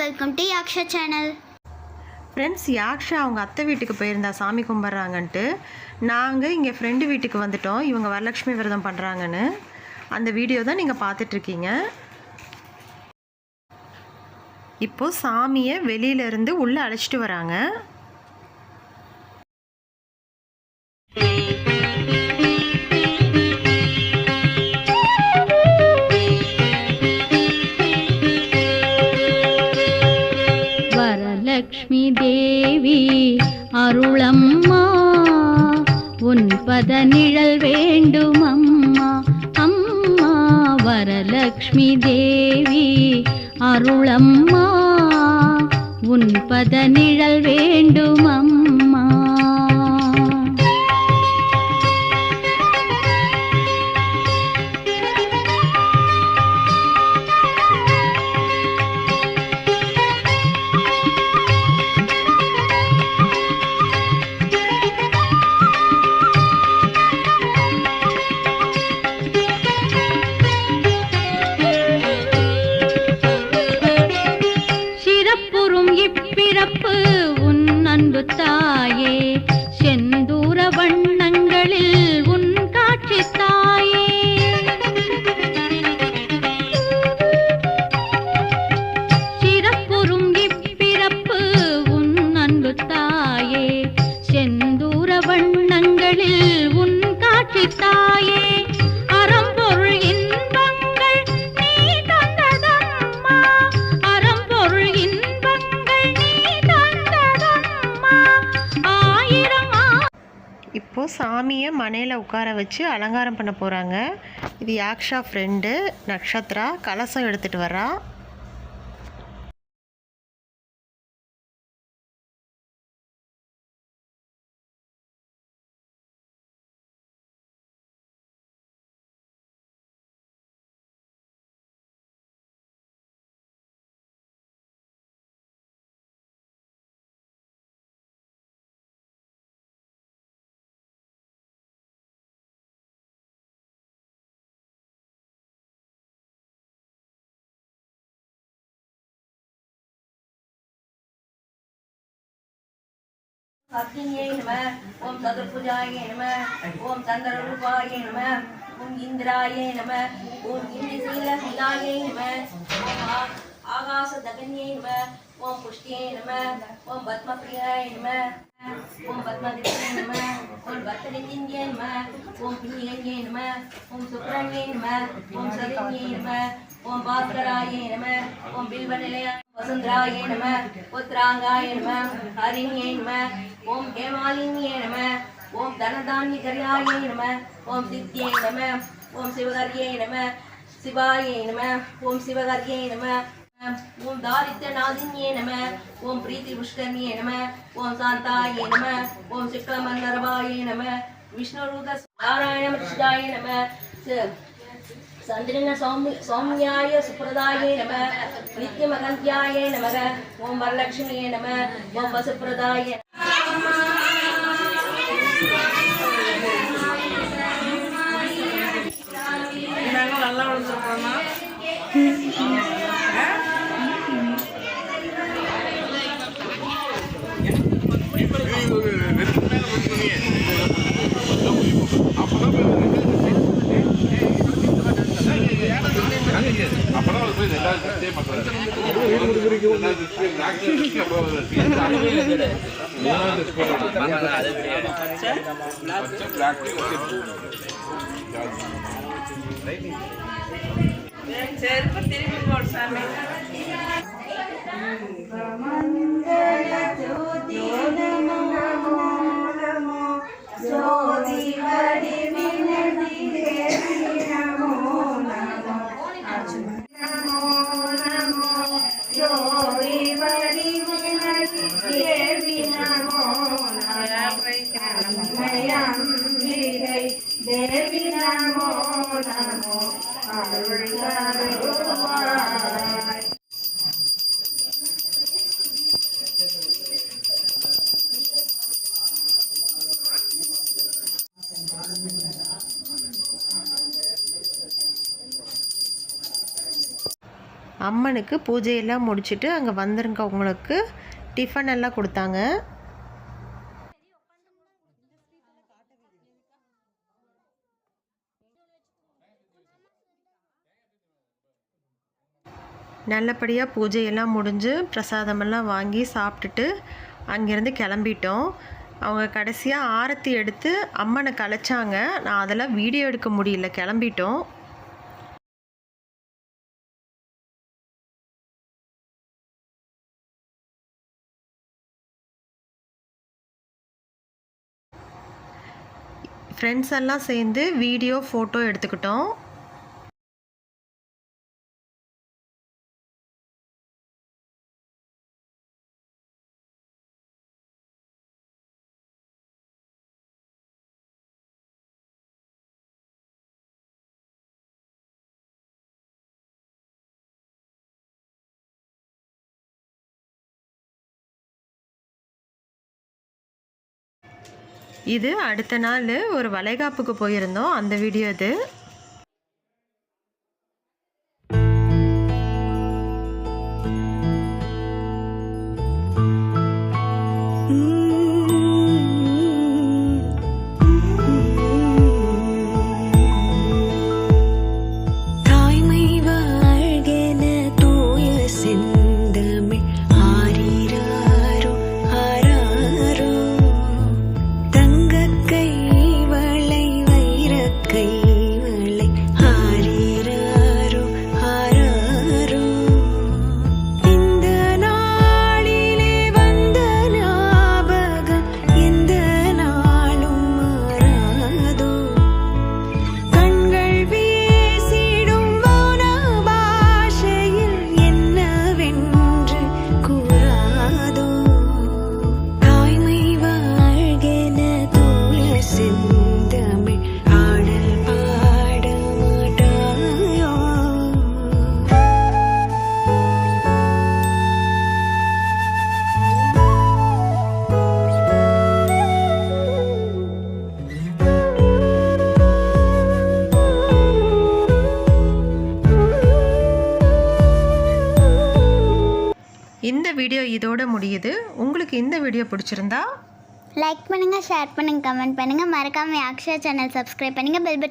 Welcome to Yaksha channel friends Yaksha அவங்க அத்தை வீட்டுக்கு போயிருந்தா சாமி கும்பிட்றாங்கன்ட்டு. நாங்கள் இங்கே ஃப்ரெண்டு வீட்டுக்கு வந்துட்டோம். இவங்க வரலட்சுமி விரதம் பண்ணுறாங்கன்னு அந்த வீடியோ தான் நீங்கள் பார்த்துட்ருக்கீங்க. இப்போது சாமியை வெளியிலேருந்து உள்ளே அழைச்சிட்டு வராங்க. அருளம்மா. உன் பத நிழல் வேண்டும் அம்மா அம்மா வரலக்ஷ்மி தேவி அருளம்மா. உன் பத நிழல் வேண்டும் அன்பு தாயே இப்போது சாமியை மனையில் உட்கார வச்சு அலங்காரம் பண்ண போகிறாங்க இது யாக்ஷா ஃப்ரெண்டு நக்ஷத்ரா கலசம் எடுத்துகிட்டு வரா அக்னியே நம ஓம் சதுர்புஜாய நம ஓம் சந்திரரூபாய நம ஓம் இந்திராய நம ஓம் இந்திரசீலசீலாய நம ஆகாச தகன்யே நம ஓம் புஷ்டியே நம ஓம் பத்மபிரியாய நம ஓம் பத்மதித்யே நம ஓம் பக்தனித்யே நம ஓம் பின்னிகன்யே நம ஓம் சுப்ரண்யே நம ஓம் சரண்யே நம ஓம் பாஸ்கராய நம ஓம் பில்வநிலையாய வசுந்தராய நம புத்திராங்காய நம ஹரிண்யே நம ஓம் ஹேமாலினியே நம ஓம் தனதான்யகர்யாய நம ஓம் சித்தியே நம ஓம் சிவகர்யே நம சிவாயே நம ஓம் சிவகர்யே நம ஓம் தாரித்யநாதின்யே நம ஓம் பிரீத்தி புஷ்கர்ணியே நம ஓம் சாந்தாயே நம ஓம் சுக்லமந்தரபாயே நம விஷ்ணுரூத நாராயண மிருஷ்டாய நம ச- சந்திரன சௌமி சௌமியாய சுப்ரதாய நம. நித்யமகந்தியாய நமக. ஓம் வரலட்சுமியே நம. ஓம் வசுப்ரதாய చెరుపు తిరిగి కొడుతాను அம்மனுக்கு பூஜையெல்லாம் முடிச்சுட்டு அங்கே வந்திருக்கவங்களுக்கு டிஃபன் எல்லாம் கொடுத்தாங்க. நல்லபடியாக பூஜையெல்லாம் முடிஞ்சு பிரசாதமெல்லாம் வாங்கி சாப்பிட்டுட்டு அங்கேருந்து கிளம்பிட்டோம். அவங்க கடைசியாக ஆரத்தி எடுத்து அம்மனை கலைச்சாங்க. நான் அதெல்லாம் வீடியோ எடுக்க முடியல. கிளம்பிட்டோம். ஃப்ரெண்ட்ஸ் எல்லாம் சேர்ந்து வீடியோ ஃபோட்டோ எடுத்துக்கிட்டோம். இது அடுத்த நாள் ஒரு வளைகாப்புக்கு போயிருந்தோம். அந்த வீடியோ இது. இந்த வீடியோ இதோட முடியுது. உங்களுக்கு இந்த வீடியோ பிடிச்சிருந்தா லைக் பண்ணுங்கள் ஷேர் பண்ணுங்கள் கமெண்ட் பண்ணுங்கள் மறக்காமல் அக்ஷயா சேனல் சப்ஸ்கிரைப் பண்ணுங்கள் பெல் பட்டன்